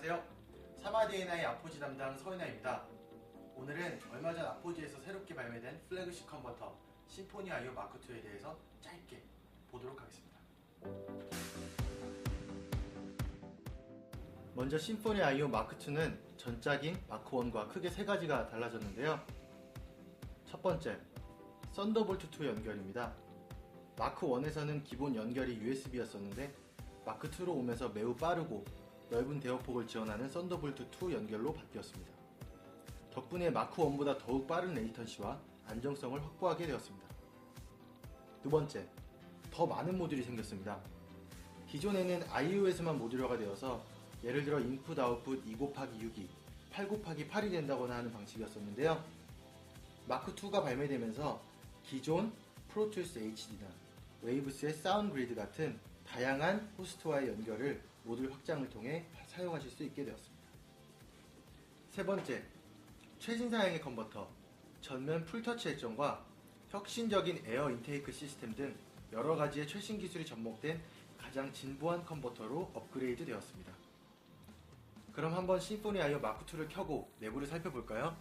안녕하세요. 사마디에나의 아포지 담당 서인아입니다. 오늘은 얼마 전 아포지에서 새롭게 발매된 플래그십 컨버터 심포니 아이오 마크2에 대해서 짧게 보도록 하겠습니다. 먼저 심포니 아이오 마크2는 전작인 마크1과 크게 세 가지가 달라졌는데요. 첫 번째, 썬더볼트 2 연결입니다. 마크1에서는 기본 연결이 USB였었는데 마크2로 오면서 매우 빠르고 넓은 대역폭을 지원하는 썬더볼트 2 연결로 바뀌었습니다. 덕분에 마크1보다 더욱 빠른 레이턴시와 안정성을 확보하게 되었습니다. 두 번째, 더 많은 모듈이 생겼습니다. 기존에는 iOS만 모듈화가 되어서 예를 들어 인풋 아웃풋 2 곱하기 6이 8 곱하기 8이 된다거나 하는 방식이었었는데요. 마크2가 발매되면서 기존 프로툴스 HD나 웨이브스의 사운드 그리드 같은 다양한 호스트와의 연결을 모듈 확장을 통해 사용하실 수 있게 되었습니다. 세 번째, 최신 사양의 컨버터, 전면 풀터치 액정과 혁신적인 에어 인테이크 시스템 등 여러 가지의 최신 기술이 접목된 가장 진보한 컨버터로 업그레이드 되었습니다. 그럼 한번 심포니 아이오 마크2를 켜고 내부를 살펴볼까요?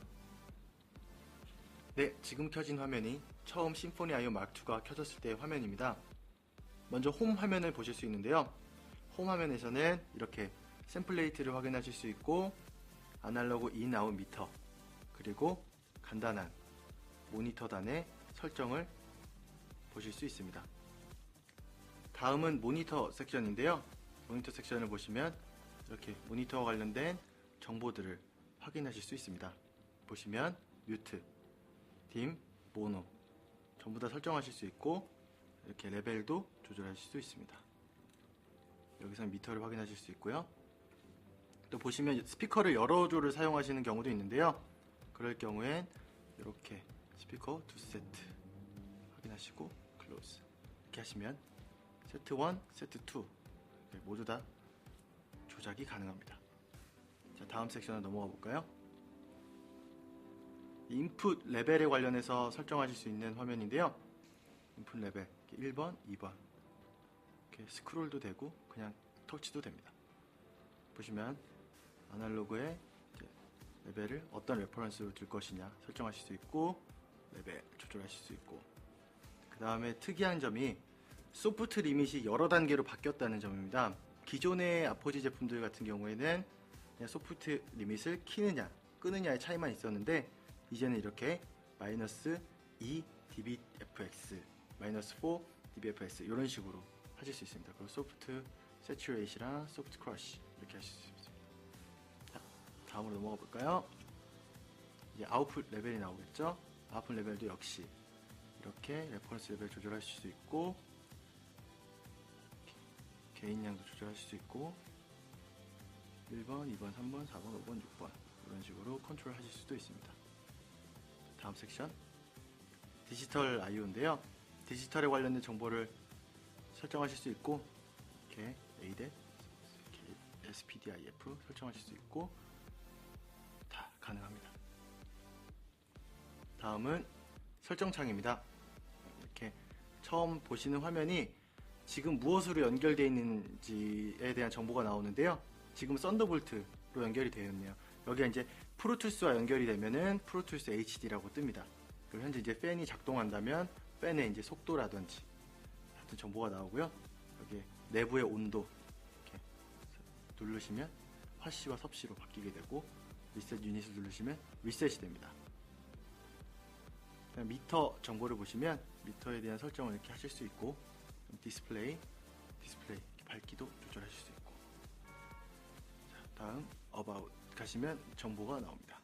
네, 지금 켜진 화면이 처음 심포니 아이오 마크2가 켜졌을 때의 화면입니다. 먼저 홈 화면을 보실 수 있는데요. 홈 화면에서는 이렇게 샘플 레이트를 확인하실 수 있고 아날로그 인, 아웃 미터 그리고 간단한 모니터 단의 설정을 보실 수 있습니다. 다음은 모니터 섹션인데요. 모니터 섹션을 보시면 이렇게 모니터와 관련된 정보들을 확인하실 수 있습니다. 보시면 뮤트, 딤, 모노 전부 다 설정하실 수 있고 이렇게 레벨도 조절하실 수 있습니다. 여기서 미터를 확인하실 수 있고요. 또 보시면 스피커를 여러 조를 사용하시는 경우도 있는데요. 그럴 경우엔 이렇게 스피커 두 세트 확인하시고 클로즈 이렇게 하시면 세트 1, 세트 2 모두 다 조작이 가능합니다. 자, 다음 섹션으로 넘어가 볼까요? 인풋 레벨에 관련해서 설정하실 수 있는 화면인데요. 인풋 레벨 1번, 2번 이렇게 스크롤도 되고 그냥 터치도 됩니다. 보시면 아날로그의 레벨을 어떤 레퍼런스로 줄 것이냐 설정하실 수 있고 레벨 조절하실 수 있고 그 다음에 특이한 점이 소프트 리밋이 여러 단계로 바뀌었다는 점입니다. 기존의 아포지 제품들 같은 경우에는 소프트 리밋을 키느냐 끄느냐의 차이만 있었는데 이제는 이렇게 마이너스 2 dBFX, 마이너스 4 dBFX 이런 식으로 하실 수 있습니다. 그리고 소프트 세츄레이시랑 소프트 크러쉬 이렇게 하실 수 있습니다. 자, 다음으로 넘어가 볼까요? 이제 아웃풋 레벨이 나오겠죠? 아웃풋 레벨도 역시 이렇게 레퍼런스 레벨 조절하실 수 있고 개인량도 조절하실 수 있고 1번, 2번, 3번, 4번, 5번, 6번 이런 식으로 컨트롤 하실 수도 있습니다. 다음 섹션 디지털 아이오인데요. 디지털에 관련된 정보를 설정하실 수 있고 이렇게 이렇게 SPDIF 설정하실 수 있고 다 가능합니다. 다음은 설정창입니다. 이렇게 처음 보시는 화면이 지금 무엇으로 연결되어 있는지에 대한 정보가 나오는데요. 지금 썬더볼트로 연결이 되어 있네요. 여기가 이제 프로툴스와 연결이 되면은 프로툴스 HD라고 뜹니다. 그리고 현재 이제 팬이 작동한다면 팬의 이제 속도라든지 같은 정보가 나오고요. 여기 내부의 온도 이렇게 누르시면 화씨와 섭씨로 바뀌게 되고 리셋 유닛을 누르시면 리셋이 됩니다. 미터 정보를 보시면 미터에 대한 설정을 이렇게 하실 수 있고 디스플레이, 디스플레이 밝기도 조절하실 수 있고 자, 다음 about 가시면 정보가 나옵니다.